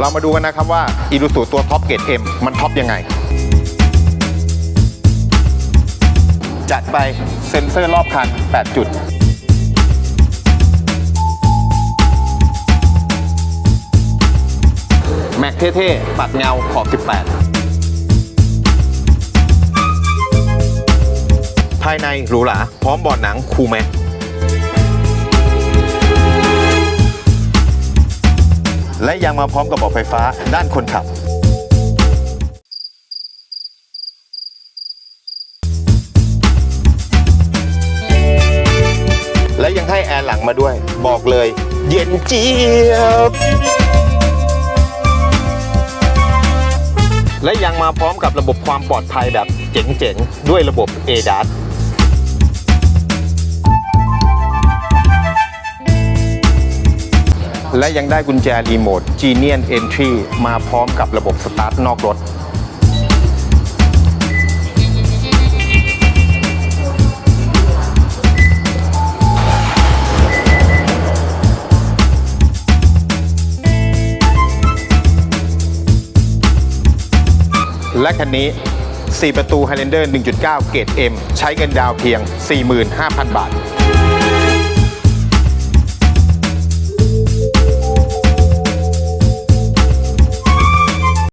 เรามาดูกันนะครับว่าอีลูสูตัวท็อปเกรด M มันท็อปยังไง จัดไปเซ็นเซอร์รอบคัน 8 จุด แม็กเท่ๆ ปัดเงาขอบ 18 ภายในหรูหราพร้อมบอดหนังคูแม็ก และยังมาพร้อมกับเบาะไฟฟ้าด้านคนขับ และยังให้แอร์หลังมาด้วย บอกเลย เย็นเจี๊ยบ และยังมาพร้อมกับระบบความปลอดภัยแบบเจ๋งๆ ด้วยระบบ ADAS และยังได้กุญแจรีโมท Genius Entry มาพร้อมกับระบบสตาร์ทนอกรถ และคันนี้ 4 ประตู Highlander 1.9 เกรด M ใช้เงินดาวเพียง 45,000 บาท